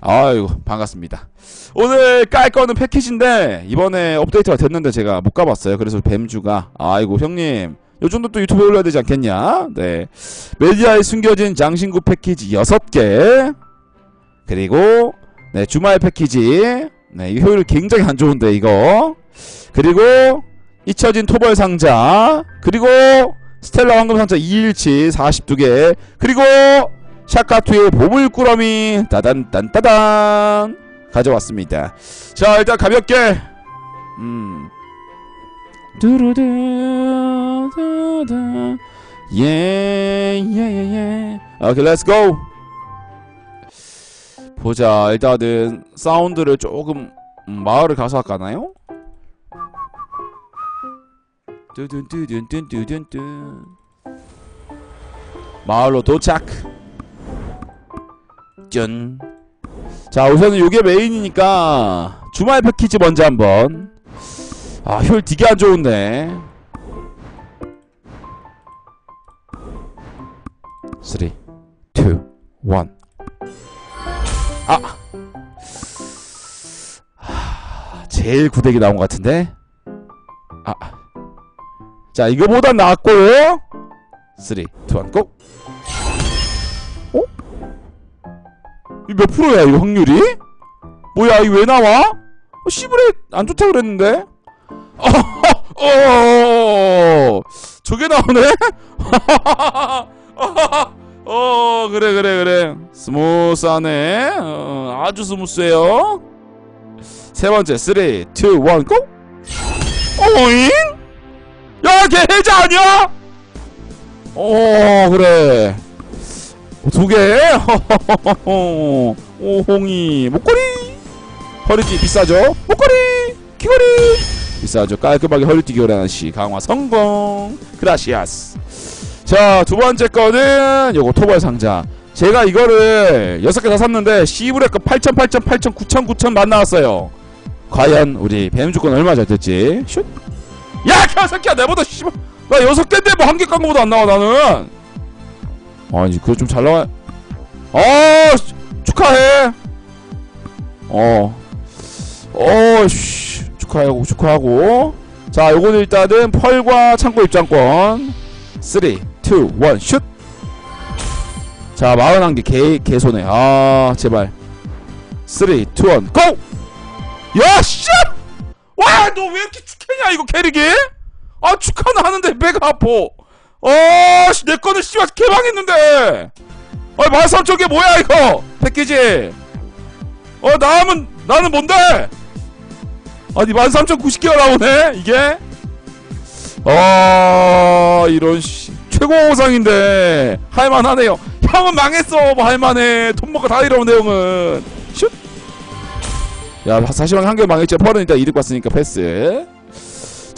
아이고 반갑습니다. 오늘 깔 거는 패키지인데 이번에 업데이트가 됐는데 제가 못 가봤어요. 그래서 뱀주가 아이고 형님 요 정도 또 유튜브에 올려야 되지 않겠냐? 네 메디아에 숨겨진 장신구 패키지 6개 그리고 네 주말 패키지 네이 효율 굉장히 안 좋은데 이거 그리고 잊혀진 토벌 상자 그리고 스텔라 황금 상자 2일치 42개 그리고 샤카투의 보물꾸러미 따단 딴따단 가져왔습니다. 자 일단 가볍게. 음. 두루두 두두. 예예예예. 오케이 렛츠 고 보자 일단은 사운드를 조금 음, 마을을 가서 할까나요? 마을로 도착 짠. 자 우선은 요게 메인이니까 주말 패키지 먼저 한번 아 효율 되게 안 좋은데 3 2 1 아! 하, 제일 구대기 나온 것 같은데 아. 자 이거보단 나았고 3 2 1 고! 어? 이몇 프로야 이거 확률이? 뭐야 이거 왜 나와? 어, 시브레 안 좋다 그랬는데? 어, 어, 저게 나오네? 어 그래 그래 그래 스무스하네 어, 아주 스무스해요 세 번째 3 2 1 고! 어잉? 야 걔 해자 아니야? 어 그래 두 개? 오홍이 목걸이! 허리띠 비싸죠? 목걸이! 귀걸이! 비싸죠? 깔끔하게 허리띠 귀걸이 하나씩. 강화 성공! 그라시아스! 자 두 번째 거는 요거 토벌 상자. 제가 이거를 여섯 개다 샀는데 시브레거 8천 8천 8천 9천 9천 만 나왔어요. 과연 우리 뱀 주권 얼마 잘 됐지? 슛! 야 개새끼야 내보다 씨발 나 여섯 개인데 뭐 한 개 깐 거보다 안 나와 나는 아니 그거 좀 잘 나와 어 축하해. 어. 어씨 축하하고 축하하고. 자 요거는 일단은 펄과 창고 입장권. 3 2 1 슛! 자 41개 개, 개손해 아 제발. 3 2 1 고! 야 씨! 와너 왜 이렇게 축해냐 이거 캐릭이? 아 축하는 하는데 배가 아파 어씨 내 거는 씨발 개망했는데. 아 말삼 저게 뭐야 이거? 패키지. 어 나는 나는 뭔데? 아니 13,090개가 나오네 이게? 아 이런 씨 최고상인데. 할만하네요. 형은 망했어 뭐 할만해. 돈 먹고 다 이러는데 형은. 슛야 사실상 한개 망했지. 펄은 일단 이득 봤으니까 패스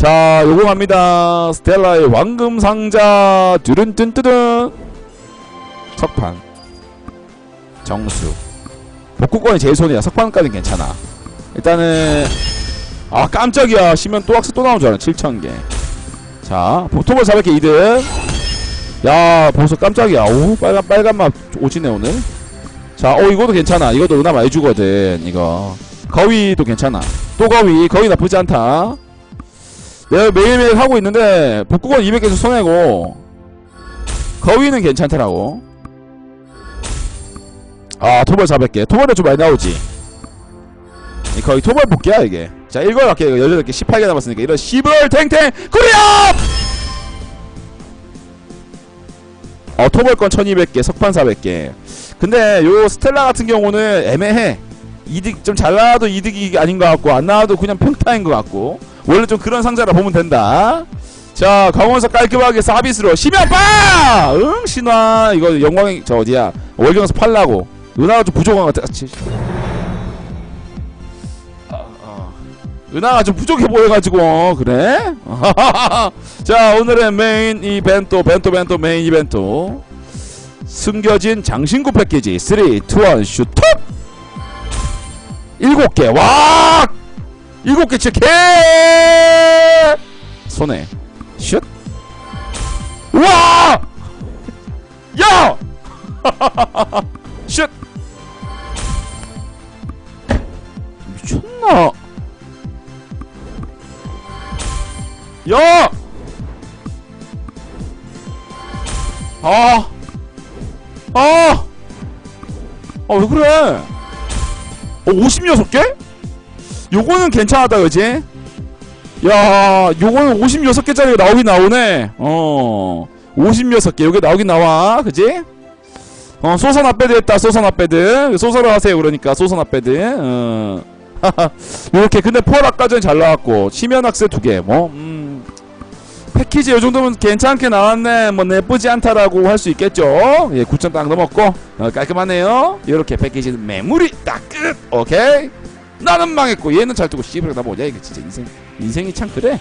자 요거 갑니다. 스텔라의 왕금 상자. 뚜른뚠뚜든 석판. 정수. 복구권이 제일 손이야. 석판까지는 괜찮아. 일단은 아 깜짝이야. 시면 또 학스 또 나온 줄 알아 7,000개. 자 보통을 400개 이득. 야 벌써 깜짝이야. 오 빨간 빨간 맛 오지네 오늘. 자어 이것도 괜찮아. 이것도 은하 많이 주거든 이거. 거위도 괜찮아. 또 거위. 거위 나쁘지 않다 내가 매일매일 하고 있는데 복구권 200개에서 손해고. 거위는 괜찮더라고. 아 토벌 400개. 토벌에 좀 많이 나오지. 이 거의 토벌 복귀야 이게. 자 1걸 할게 18개 18개 남았으니까 이런 시벌 탱탱 구리업! 어 토벌권 1200개 석판 400개. 근데 요 스텔라 같은 경우는 애매해. 이득 좀 잘 나와도 이득이 아닌 것 같고 안 나와도 그냥 평타인 것 같고 원래 좀 그런 상자라 보면 된다. 자 강원서 깔끔하게 서비스로 심야 빠 응 신화. 이거 영광이 저 어디야? 월경에서 팔라고. 은하가 좀 부족한 것 같아. 은하가 좀 부족해 보여가지고. 그래? 자 오늘의 메인 이벤트 벤토 벤토 메인 이벤트. 숨겨진 장신구 패키지. 3, 2, 1 슈톱 7개. 와 7개 진짜 개 손에 슛 우와 야! 슛 어. 야! 아! 아! 아, 왜 그래? 어, 56개? 요거는 괜찮았다, 그지? 야, 요거는 56개짜리가 나오긴 나오네. 어. 56개. 요게 나오긴 나와. 그지? 어, 소선 앞배드 했다, 소선 앞배드. 소설을 하세요, 그러니까, 소선 앞배드. 어. 요렇게. 근데 펄 아까 전에 잘 나왔고, 치면 학세 두 개. 뭐, 음. 패키지 요 정도면 괜찮게 나왔네. 뭐, 나쁘지 않다라고 할 수 있겠죠. 예, 9천 딱 넘었고, 어, 깔끔하네요. 요렇게 패키지는 메모리 딱 끝! 오케이? 나는 망했고, 얘는 잘 뜨고, 씨발, 나 뭐냐, 이거 진짜 인생. 인생이 참 그래.